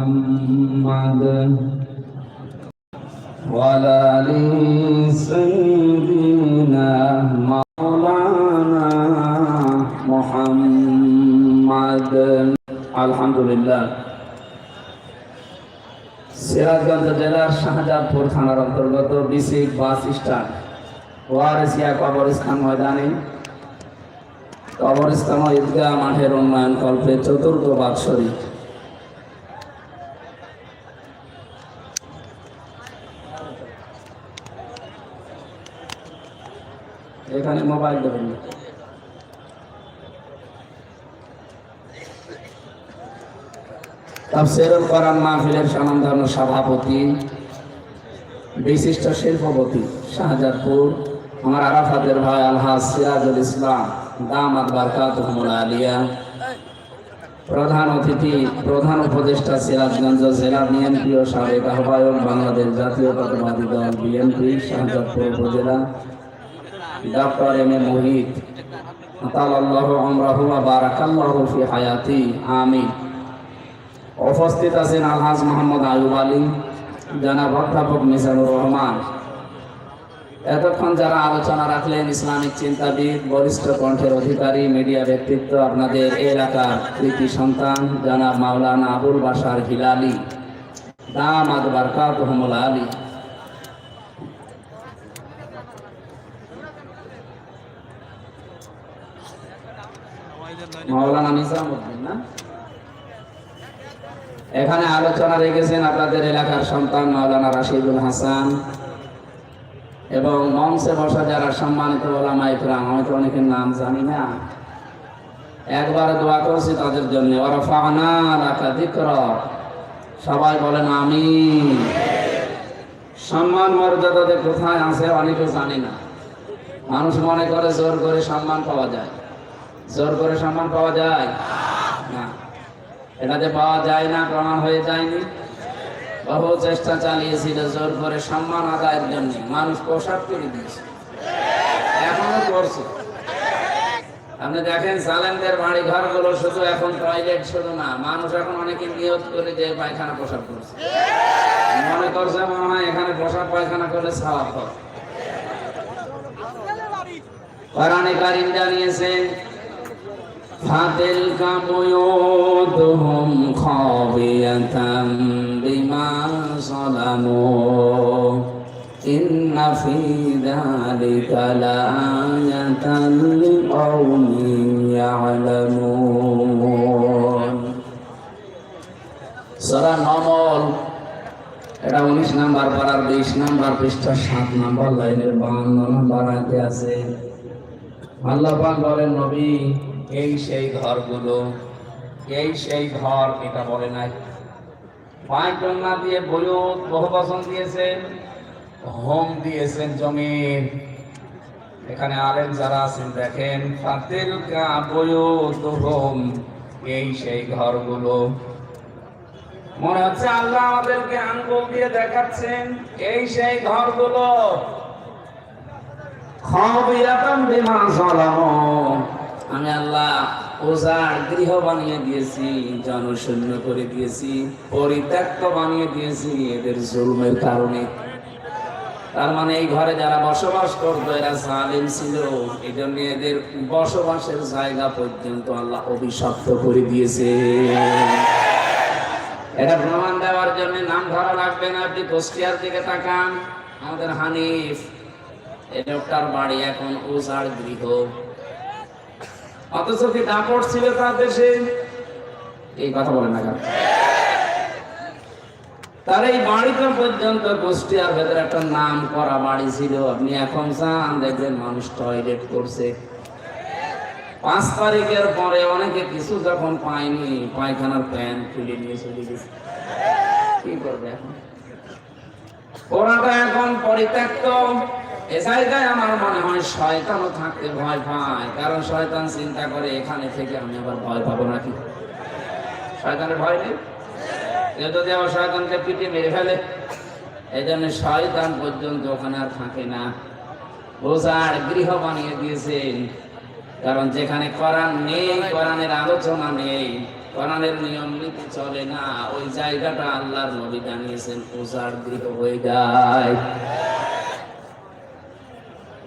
محمد وعلى آل سيدنا مولانا محمد الحمد لله সিরাজগঞ্জ জেলার শাহজাদপুর থানার অন্তর্গত বিসিক বাস স্ট্যান্ড ওয়ারেসিয়া কবরস্থান ময়দানে কবরস্থান ও ঈদগাহ মাঠের উন্নয়ন কল্পে চতুর্থ বাৎসরিক এখানে মোবাইল দেবেন না। তাফসিরুল কোরআন মাহফিলের সভাপতি, বিশিষ্ট শিল্পপতি শাহজাদপুর, আমার আরাফাতের ভাই আলহাজ সিরাজুল ইসলাম আলিয়া, প্রধান অতিথি, প্রধান উপদেষ্টা সিরাজগঞ্জ জেলা বিএনপি ও সাবেক আহ্বায়ক বাংলাদেশ জাতীয়তাবাদী দল বিএনপি, শাহজাদপুর উপজেলা ডক্টর এম এ মোহিত আমিন। উপস্থিত আছেন আলহাজ মোহাম্মদ আয়ুব আলী, জনাব অধ্যাপক মিজানুর রহমান। এতক্ষণ যারা আলোচনা রাখলেন, ইসলামিক চিন্তাবিদ বরিষ্ঠ কণ্ঠের অধিকারী, মিডিয়া ব্যক্তিত্ব, আপনাদের এলাকার কৃতি সন্তান, জনাব মাওলানা আবুল বাসার হিলালি, দামাদ বারকাত আলী। মাওলানা নিজামুদ্দিন না? এখানে আলোচনা রেখেছেন আপনাদের এলাকার সন্তান মাওলানা রাশিদুল হাসান এবং মঞ্চে বসা যারা সম্মানিত ওলামা ইকরাম, আমি তো অনেকের নাম জানি না। একবার দোয়া করছি তাদের জন্য। ওরা ফানা রাখা দিক্র সবাই বলেন আমি সম্মান মর্যাদাতে কোথায় আছে অনেকে জানি না। মানুষ মনে করে জোর করে সম্মান পাওয়া যায়। জোর করে সম্মান পাওয়া যায়? না। এটাতে পাওয়া যায় না, প্রমাণ হয়ে যায়নি। বহু চেষ্টা চালিয়েছিল জোর করে সম্মান আদায়ের জন্য। মানুষ পোশাক করে দিয়েছে। এখনও করছে আপনি দেখেন সালেনদের বাড়ি ঘরগুলো শুধু এখন টয়লেট শুধু না, মানুষ এখন অনেকে নিয়ত করে যে পায়খানা পোশাক করছে মনে করছে মনে হয় এখানে পোশাক পায়খানা করলে সাওয়াব হবে। কোরআনে কারিম জানিয়েছেন فتلك بيوتهم خاوية بما ظلموا إن في ذلك لآية لقوم يعلمون সরা নমল এটা উনিশ নাম্বার পাড়ার বিশ নাম্বার পৃষ্ঠা সাত নাম্বার লাইনের বান্ন নাম্বার আয়তে আছে আল্লাহ পাক বলেন নবী এই সেই ঘরগুলো, এই সেই ঘর, এটা বলে নাই। পাঁচজন না দিয়ে বহু বসন দিয়েছেন হোম দিয়েছেন জমির এখানে আলেম যারা আছেন, দেখেন কা বয়ুত হোম, এই সেই ঘরগুলো। মনে হচ্ছে আল্লাহ আমাদেরকে আঙ্গুল দিয়ে দেখাচ্ছেন, এই সেই ঘরগুলো। যালামু আমি আল্লাহ ওজার গৃহ বানিয়ে দিয়েছি, জনশূন্য করে দিয়েছি, পরিত্যক্ত বানিয়ে দিয়েছি, এদের জুলমের কারণে। তার মানে এই ঘরে যারা বসবাস করতো, এরা জালিম ছিল। এই জন্য এদের বসবাসের জায়গা পর্যন্ত আল্লাহ অভিশপ্ত করে দিয়েছে। এটা প্রমাণ দেওয়ার জন্য নাম ধরা লাগবে না, আপনি কুষ্টিয়ার দিকে তাকান। আমাদের হানিফ, এই লোকটার বাড়ি এখন ওজার গৃহ। অথচ কি দাপট ছিল তার দেশে? এই কথা বলেন না তার এই বাড়িটা পর্যন্ত কুষ্টিয়ার ভেতরে একটা নাম করা বাড়ি ছিল। আপনি এখন যান দেখবেন মানুষ টয়লেট করছে। পাঁচ তারিখের পরে অনেকে কিছু যখন পায়নি, পায়খানার প্যান খুলে নিয়ে চলে গেছে। কি করবে এখন? ওরাটা এখন পরিত্যক্ত। এ জায়গায় আমার মনে হয় শয়তানও থাকতে ভয় পায়। কারণ শয়তান চিন্তা করে, এখানে থেকে আমি আবার ভয় পাবো নাকি? শয়তানের ভয় নেই? কেউ যদি আবার শয়তানকে পিটে মেরে ফেলে এই জন্য শয়তান পর্যন্ত ওখানে আর থাকে না। বোঝার গৃহ বানিয়ে দিয়েছেন কারণ যেখানে কোরআন নেই, কোরআনের আলোচনা নেই, কোরআনের নিয়ম নীতি চলে না। ওই জায়গাটা আল্লাহর নবী জানিয়েছেন উজাড় গৃহ হয়ে যায়।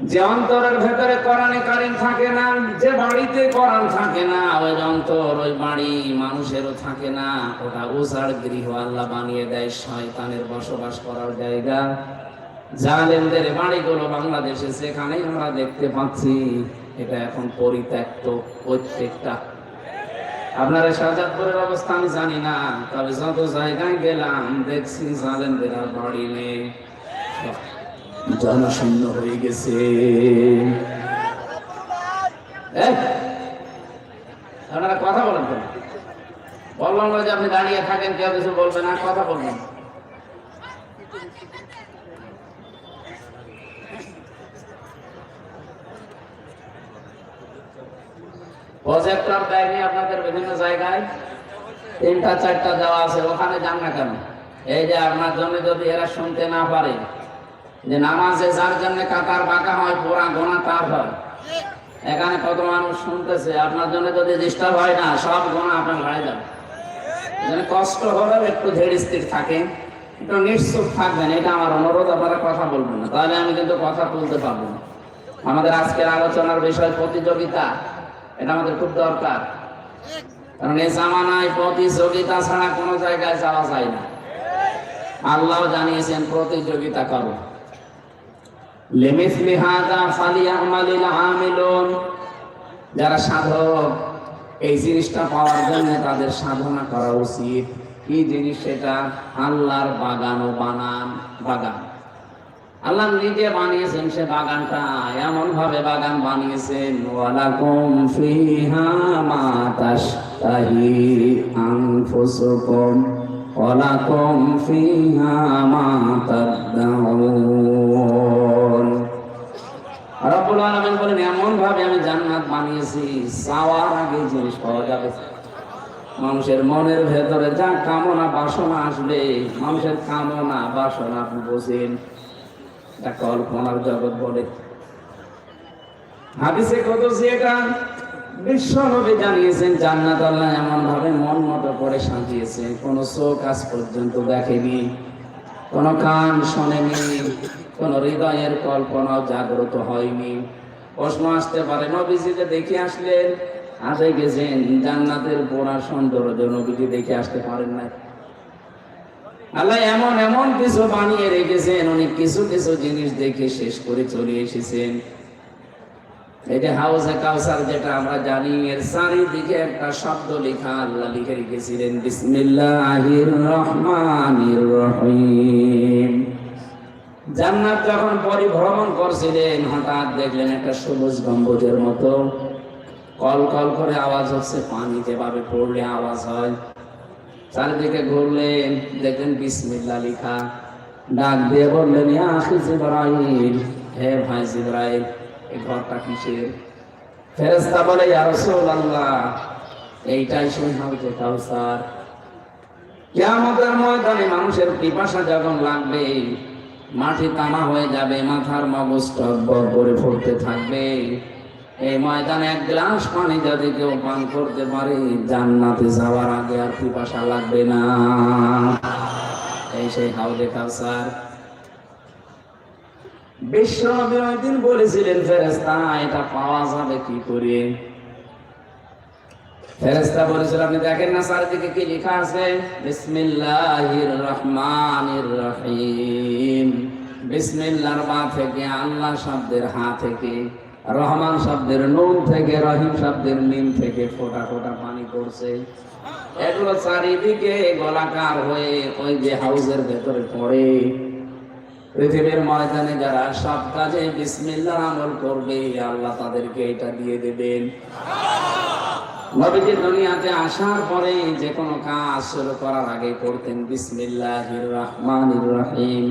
যে অন্তরের ভেতরে কোরআনে কারিম থাকে না, যে বাড়িতে কোরআন থাকে না, ওই অন্তর ওই বাড়ি মানুষেরও থাকে না। ওটা উজাড় গৃহ আল্লাহ বানিয়ে দেয়, শয়তানের বসবাস করার জায়গা। জালেমদের বাড়িগুলো বাংলাদেশে সেখানেই আমরা দেখতে পাচ্ছি, এটা এখন পরিত্যক্ত প্রত্যেকটা। আপনারা শাহজাদপুরের অবস্থা আমি জানি না, তবে যত জায়গায় গেলাম, দেখছি জালেমদের আর বাড়ি নেই। জনশূন্য হয়ে গেছে। আপনারা কথা বলেন কেন? বললাম না যে আপনি দাঁড়িয়ে থাকেন, কেউ কিছু না, কথা বলবেন। প্রজেক্টর দেয়নি আপনাদের বিভিন্ন জায়গায়। তিনটা, চারটা দেওয়া আছে, ওখানে যান না কেন? এই যে আপনার জন্য যদি এরা শুনতে না পারে যে নামাজে যার জন্য কাতার বাঁকা হয় পোড়া গোনা তার হয়। এখানে কত মানুষ শুনতেছে, আপনার জন্য যদি ডিস্টার্ব হয় না, সব গোনা আপনার ঘাড়ে যাবে। এখানে কষ্ট হলেও একটু ধীর স্থির থাকে একটু নিশ্চুপ থাকবেন, এটা আমার অনুরোধ, আপনারা কথা বলবেন না। তাহলে আমি কিন্তু কথা তুলতে পারব না। আমাদের আজকের আলোচনার বিষয় প্রতিযোগিতা, এটা আমাদের খুব দরকার। কারণ এই জামানায় প্রতিযোগিতা ছাড়া কোনো জায়গায় যাওয়া যায় না। আল্লাহ জানিয়েছেন, প্রতিযোগিতা করো। যারা সাধক, এই জিনিসটা পাওয়ার জন্য তাদের সাধনা করা উচিত। কি জিনিস সেটা? আল্লাহর বাগান ও বানান, বাগান। আল্লাহ নিজে বানিয়েছেন সে বাগানটা এমন ভাবে বাগান বানিয়েছেন, ওয়ালাকুম ফিহা মা তাশতাহি আনফুসুকুম, ওয়ালাকুম ফিহা মা রব্বুল আলামিন বলেন এমন ভাবে আমি জান্নাত বানিয়েছি চাওয়ার আগে জিনিস পাওয়া যাবে। মানুষের মনের ভেতরে যা কামনা, বাসনা আসবে। মানুষের কামনা, বাসনা আপনি বোঝেন। এটা কল্পনার জগৎ বলে। হাদিসে কত এটা বিশ্ব নবী জানিয়েছেন, জান্নাত আল্লাহ এমন ভাবে মন মতো করে সাজিয়েছে কোন চোখ আজ পর্যন্ত দেখেনি। কোন কান শোনেনি, কোন হৃদয়ের কল্পনা জাগ্রত হয়নি। প্রশ্ন আসতে পারে নবীজিকে দেখে আসলেন আসে গেছেন জান্নাতের পোড়া সৌন্দর্য নবীজি দেখে আসতে পারেন না আল্লাহ এমন এমন কিছু বানিয়ে রেখেছেন উনি কিছু কিছু জিনিস দেখে শেষ করে চলে এসেছেন। এই যে হাউসে কাউসার যেটা আমরা জানি, এর চারিদিকে একটা শব্দ লেখা আল্লাহ লিখে রেখেছিলেন, বিসমিল্লাহির রহমানির রহিম। জান্নাত যখন পরিভ্রমণ করছিলেন, হঠাৎ দেখলেন একটা সবুজ গম্বুজের মতো। কল কল করে আওয়াজ হচ্ছে, পানি যেভাবে পড়লে আওয়াজ হয়। চারিদিকে ঘুরলেন, দেখলেন বিসমিল্লা লিখা। ডাক দিয়ে বললেন হে ভাই জিব্রাইল এই ঘরটা কিসের? ফেরেশতা বলে এইটাই সেই হাউজে কাউসার ময়দানে মানুষের পিপাসা যখন লাগবে, মাটি তামা হয়ে যাবে, মাথার মগজ টকবক করে ফুটতে থাকবে। এই ময়দানে এক গ্লাস পানি যদি কেউ পান করতে পারে, জান্নাতে যাওয়ার আগে আর পিপাসা লাগবে না। এই সেই হাউজে কাউসার বলেছিলেন ফেরেস্তা এটা পাওয়া যাবে কি করে? ফেরেস্তা বলেছিল, আপনি দেখেন না চারিদিকে কি লেখা আছে? বিসমিল্লাহির রহমানির রহিম। বা থেকে, আল্লাহ শব্দের হা থেকে, রহমান শব্দের নুন থেকে, রহিম শব্দের মিম থেকে ফোটা ফোটা পানি পড়ছে। এগুলো চারিদিকে গোলাকার হয়ে ওই যে হাউসের ভেতরে পড়ে। পৃথিবীর ময়দানে যারা সব কাজে বিসমিল্লাহ আমল করবে, আল্লাহ তাদেরকে এটা দিয়ে দেবেন। নবীজি দুনিয়াতে আসার পরে যে কোনো কাজ শুরু করার আগে করতেন বিসমিল্লাহির রহমানির রহিম।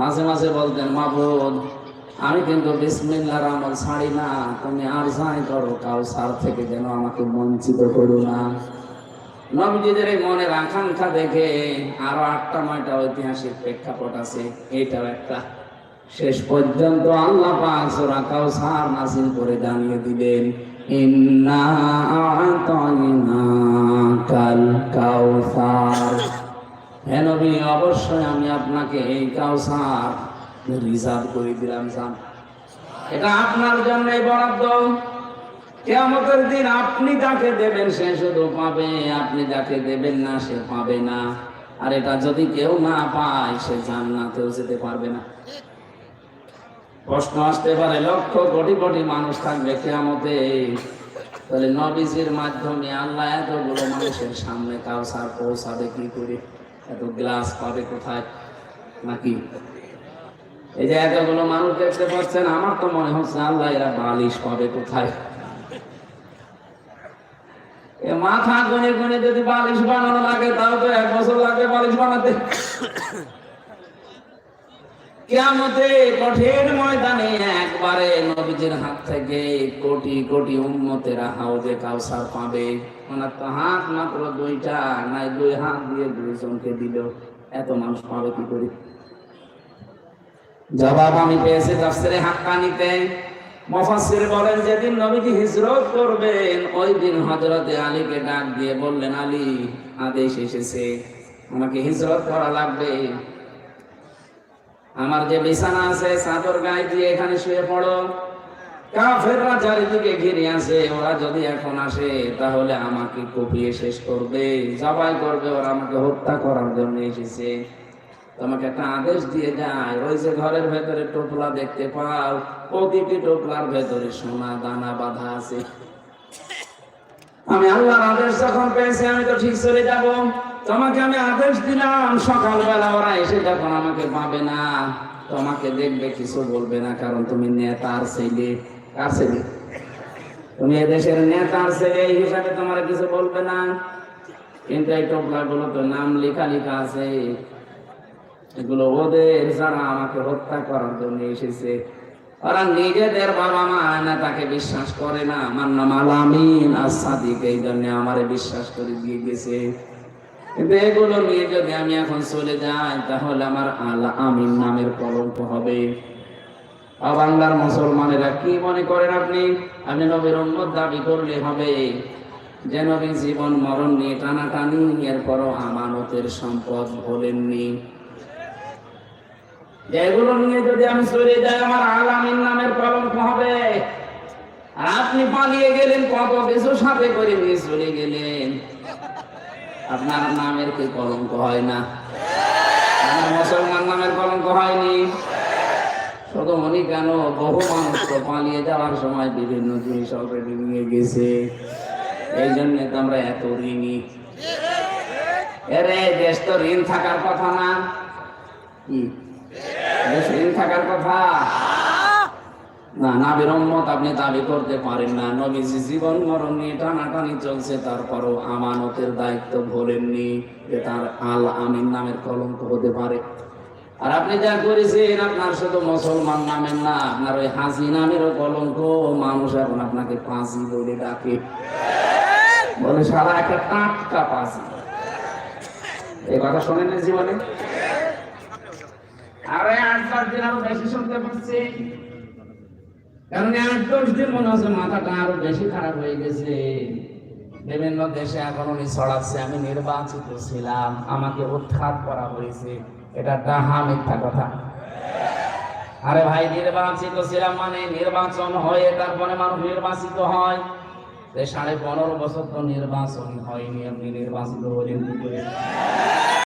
মাঝে মাঝে বলতেন, মাবুদ, আমি কিন্তু বিসমিল্লাহর আমল ছাড়ি না। তুমি আর যাই করো, কাউসার থেকে যেন আমাকে বঞ্চিত করো না। নবীজিদের এই মনের আকাঙ্ক্ষা দেখে আরও আটটা, নয়টা ঐতিহাসিক প্রেক্ষাপট আছে। এটাও একটা। শেষ পর্যন্ত আল্লাহ পাক সূরা কাউসার নাযিল করে জানিয়ে দিলেন ইন্না আ'তাইনাকাল কাউসার হে নবী, অবশ্যই আমি আপনাকে এই কাউসার রিজার্ভ করে দিলাম, জান। এটা আপনার জন্যই বরাদ্দ। কেয়ামতের দিন আপনি যাকে দেবেন সে শুধু পাবে, আপনি যাকে দেবেন না সে পাবে না। আর এটা যদি কেউ না পায়, সে জান্নাতেও যেতে পারবে না। প্রশ্ন আসতে পারে, লক্ষ কোটি কোটি মানুষ থাকবে কেয়ামতে। তাহলে নবীজির মাধ্যমে আল্লাহ এতগুলো মানুষের সামনে কাউসার পৌঁছাবে কি করে? এত গ্লাস পাবে কোথায়? নাকি? এই যে এতগুলো মানুষ দেখতে পাচ্ছেন, আমার তো মনে হচ্ছে আল্লাহ এরা বালিশ পাবে কোথায়? মাথা গুনে গুনে যদি বালিশ বানানো লাগে, তাও তো এক বছর লাগবে বালিশ বানাতে। কেয়ামতে কঠিন ময়দানে একবারে নবীজির হাত থেকে কোটি কোটি হাউজে কাউসার পাবে। ওনার তো হাত মাত্র দুইটা, নাই দুই হাত দিয়ে দুইজনকে দিল এত মানুষ পাবে কি করে? জবাব আমি পেয়েছি তাফসিরে হাক্কানিতে। মুফাসসির বলেন, যেদিন নবীজি হিজরত করবেন, ওই দিন হযরতে আলীকে ডাক দিয়ে বললেন, আলী, আদেশ এসেছে। আমাকে হিজরত করা লাগবে। আমার যে বিছানা আছে, চাদর গায়ে দিয়ে এখানে শুয়ে পড়ো। কাফেররা চারিদিকে ঘিরে আছে, ওরা যদি এখন আসে, তাহলে আমাকে কপিয়ে শেষ করবে। জবাই করবে, ওরা আমাকে হত্যা করার জন্য এসেছে। তোমাকে একটা আদেশ দিয়ে যায়, ওই যে ঘরের ভেতরে টোপলা দেখতে পাও, প্রতিটি টোপলার ভেতরে সোনা দানা বাঁধা আছে। আমি আল্লাহর আদেশ যখন পেয়েছি, আমি তো ঠিক চলে যাব। তোমাকে আমি আদেশ দিলাম, সকালবেলা ওরা এসে যখন আমাকে পাবে না, তোমাকে দেখবে, কিছু বলবে না, কারণ তুমি নেতার ছেলে, কার ছেলে? তুমি এদেশের নেতার ছেলে, এই হিসাবে তোমার কিছু বলবে না। কিন্তু এই টোপলা গুলো তো নাম লেখা লেখা আছে এগুলো ওদের যারা আমাকে হত্যা করার জন্য এসেছে, ওরা নিজেদের বাবা মা না তাকে বিশ্বাস করে না। আমার নাম আলামিন আসাদিক এই জন্য আমারে বিশ্বাস করে দিয়ে গেছে। কিন্তু এগুলো নিয়ে যদি আমি এখন চলে যাই, তাহলে আমার আল আমিন নামের কলঙ্ক হবে। বাংলার মুসলমানেরা কি মনে করেন আপনি? আপনি নবীর উম্মত দাবি করলে হবে যে, নবী জীবন মরণ নিয়ে টানাটানি, এরপরও আমানতের সম্পদ ভোলেননি। এগুলো নিয়ে যদি আমি চলে যাই, আমার আলামিন নামের কলঙ্ক হবে। আর আপনি পালিয়ে গেলেন, কত কিছু সাথে করে নিয়ে চলে গেলেন। আপনার নামের কি কলঙ্ক হয় না? মুসলমান নামের কলঙ্ক হয়নি? শুধু মনি কেন? বহু মানুষ তো পালিয়ে যাওয়ার সময় বিভিন্ন জিনিস অলরেডি নিয়ে গেছে। এই জন্য তো আমরা এত ঋণী। এরে, দেশ তো ঋণ থাকার কথা না। কি? দেশ থাকার কথা। না নাবির উম্মত আপনি দাবি করতে পারেন না। নবীজি জীবন মরণ নিয়ে টানাটানি চলছে, তারপরও আমানতের দায়িত্ব ভোলেননি যে তার আল আমিন নামের কলঙ্ক হতে পারে। আর আপনি যা করেছেন, আপনার শুধু মুসলমান নামের না, আপনার ওই হাসি নামেরও কলঙ্ক। মানুষ এখন আপনাকে পাঁচি বলে ডাকে। বলে সারা একটা টাটকা পাঁচি এই কথা শোনেন জীবনে? আরে আট দশ দিন আরও বেশি শুনতে পাচ্ছি। কারণ আট, দশ দিন মনে হচ্ছে মাথাটা আরও বেশি খারাপ হয়ে গেছে। বিভিন্ন দেশে এখন উনি ছড়াচ্ছে, আমি নির্বাচিত ছিলাম, আমাকে উৎখাত করা হয়েছে। এটা ডাহা মিথ্যা কথা। আরে ভাই, নির্বাচিত ছিলাম মানে নির্বাচন হয়ে তারপরে মানুষ নির্বাচিত হয়। সাড়ে পনেরো বছর তো নির্বাচন হয়নি, আপনি নির্বাচিত হলেন